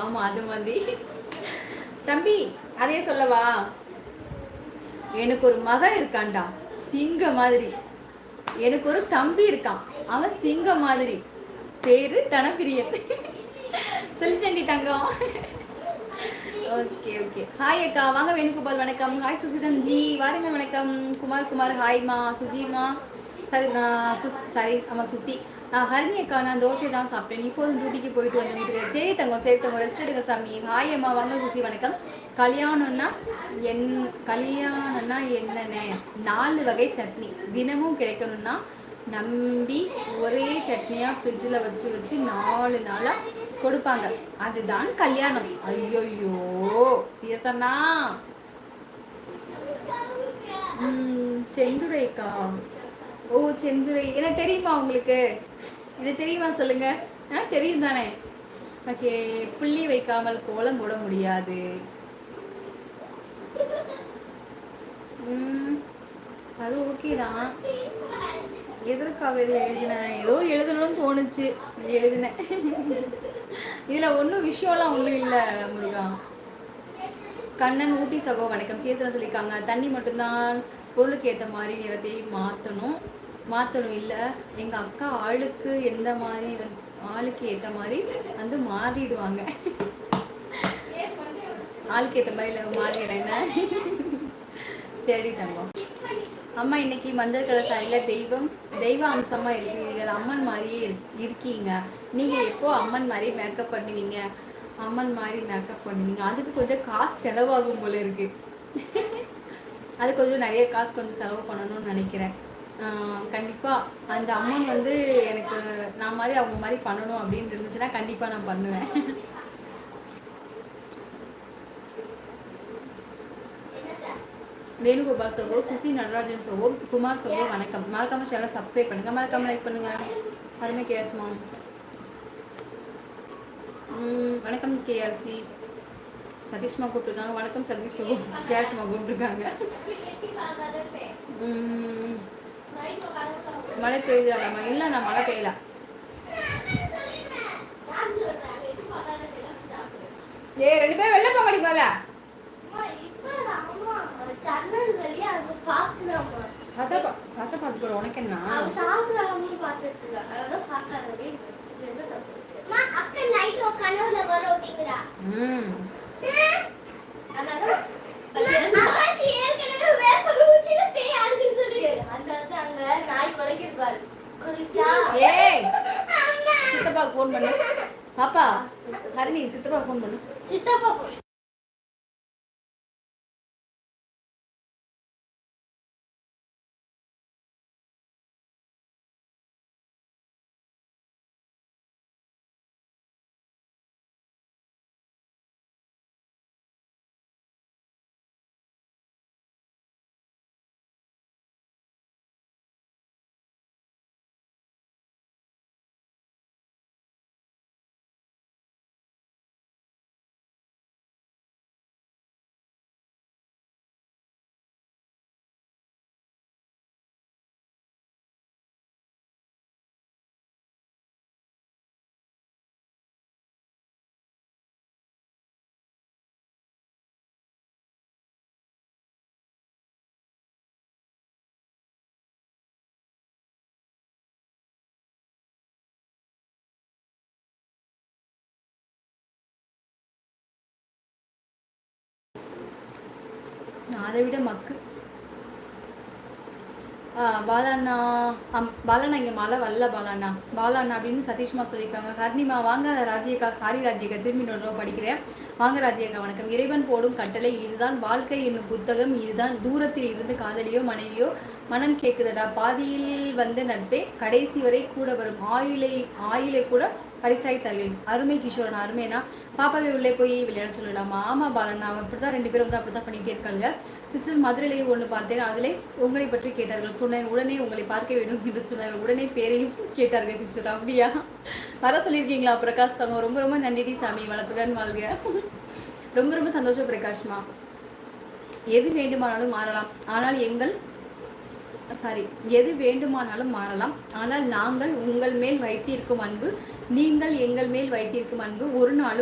ஆமா அது மாதிரி. தம்பி அதே சொல்லவா? எனக்கு ஒரு மகன் இருக்கான்டா சிங்க மாதிரி. எனக்கு ஒரு தம்பி இருக்கான் அவன் சிங்க மாதிரி. பேரு தனப்பிரியன். சொல்லிட்டேன்டி தங்கம். Okay okay. ஹாய் அக்கா வாங்க வேணுகோபால் வணக்கம். ஹாய் சுசிதம் ஜி வாருங்கள் வணக்கம். குமார் குமார் ஹாய்மா சுஜிமா சரி சாரி ஆமாம் சுசி. ஹரணி அக்கா நான் தோசை தான் சாப்பிட்டேன். இப்போதும் டியூட்டிக்கு போயிட்டு வந்த வீட்டுக்கு சரி தங்கம் சரி தங்கம் ரெஸ்ட் எடுங்க சாமி. ஹாய் அம்மா வாங்க சுசி வணக்கம். கல்யாணம்னா என் கல்யாணம்னா என்னென்ன? நாலு வகை சட்னி. தினமும் கிடைக்கணும்னா நம்பி ஒரே சட்னியாக ஃப்ரிட்ஜில் வச்சு வச்சு நாலு நாளாக கொடுப்பாங்க. அதுதான் கல்யாணம். ஐயோயோ சிஎஸ்அண்ணா செந்துரைக்கா ஓ செந்துரை. எனக்கு தெரியுமா உங்களுக்கு? இது தெரியுமா சொல்லுங்க? ஆ தெரியும் தானே ஓகே புள்ளி வைக்காமல் கோலம் போட முடியாது. அது ஓகே தான். எதற்காக இது எழுதினேன் ஏதோ எழுதணும்னு தோணுச்சு. எழுதினேன் இதில் ஒன்றும் விஷயம்லாம் ஒன்றும் இல்லை முருகா. கண்ணன் ஊட்டி சகோ வணக்கம். சேர்த்துல சொல்லியிருக்காங்க. தண்ணி மட்டும்தான் பொருளுக்கு ஏற்ற மாதிரி நிறத்தை மாற்றணும் மாற்றணும் இல்லை. எங்கள் அக்கா ஆளுக்கு எந்த மாதிரி ஆளுக்கு ஏற்ற மாதிரி வந்து மாறிடுவாங்க. ஆளுக்கு ஏற்ற மாதிரி இல்லை மாறிடுறேன். சரி தங்கம். அம்மா இன்னைக்கு மஞ்சள் கலர் சாரியில் தெய்வம் தெய்வ அம்சமாக இருக்கிறீர்கள். அம்மன் மாதிரியே இருக்கீங்க. நீங்கள் எப்போ அம்மன் மாதிரி மேக்கப் பண்ணுவீங்க? அம்மன் மாதிரி மேக்கப் பண்ணுவீங்க. அதுக்கு கொஞ்சம் காசு செலவாகும் போல இருக்கு. அது கொஞ்சம் நிறைய காசு கொஞ்சம் செலவு பண்ணணும்னு நினைக்கிறேன். கண்டிப்பாக அந்த அம்மன் வந்து எனக்கு நான் மாதிரி அவங்க மாதிரி பண்ணணும் அப்படின்னு இருந்துச்சுன்னா கண்டிப்பாக நான் பண்ணுவேன். வேணுகோபால் சகோ சுசி நடராஜன் சகோ குமார் சகோ வணக்கம். மறக்காம சேனல் சப்ஸ்கிரைப் பண்ணுங்க. மறக்காம லைக் பண்ணுங்க. அருமை கேஎஸ்மா வணக்கம் கேஆர்சி சதீஷ்மா கூப்பிட்டுருக்காங்க. வணக்கம் சதீஷ் சகோ. கேஆர்சிமா கூப்பிட்டுருக்காங்க. மழை பெய்யுதாடாமா இல்லை நான் மழை பெய்யல. ஏ ரெண்டு பேரும் வெளில போக முடியுமால உனக்கு என்ன? அக்கா நைட் கனவுல வரும் அப்படிங்கிறா சித்தப்பா ஃபோன் பண்ணு. பாப்பா ஹரிணி சித்தப்பா ஃபோன் பண்ணு. சித்தப்பா அதை விட மக்கு. பாலாண்ணா அம் பாலாண்ணா இங்கே மழை வரல பாலாண்ணா. பாலாண்ணா அப்படின்னு சதீஷ்மா சொல்லியிருக்காங்க. ஹர்னிமா வாங்க ராஜ்யக்கா சாரி ராஜ்யக்கா திரும்பி இன்னொரு படிக்கிறேன். வாங்க ராஜ்யக்கா வணக்கம். இறைவன் போடும் கட்டளை இதுதான். வாழ்க்கை என்னும் புத்தகம் இதுதான். தூரத்தில் இருந்து காதலியோ மனைவியோ மனம் கேட்குதடா பாதியில் வந்த நட்பே கடைசி வரை கூட வரும். ஆயுளை ஆயுளை கூட பரிசாய் தருவேன். அருமை கிஷோரன் அருமைனா. பாப்பாவை உள்ளே போய் விளையாட சொல்லலாமா ஆமா பாலன் அவன் அப்படிதான் ரெண்டு பேரும் வந்து அப்படிதான் பண்ணிட்டே இருக்காங்க. சிஸ்டர் மதுரையிலேயே ஒன்று பார்த்தேன். அதிலே உங்களை பற்றி கேட்டார்கள். சொன்னேன் உடனே உங்களை பார்க்க வேண்டும் என்று சொன்னார்கள். உடனே பேரையும் கேட்டார்கள் சிஸ்டர். அப்படியா? வர சொல்லியிருக்கீங்களா பிரகாஷ் தங்க? ரொம்ப ரொம்ப நன்றி சாமி. வளத்துடன் வாழ்க. ரொம்ப ரொம்ப சந்தோஷம் பிரகாஷ்மா. எது வேண்டுமானாலும் மாறலாம். ஆனால் எங்கள் சாரி எது வேண்டுமானாலும் மாறலாம். ஆனால் நாங்கள் உங்கள் மேல் வைத்திருக்கும் அன்பு நீங்கள் எங்கள் மேல் வைத்திருக்கும் அன்பு ஒரு நாளும்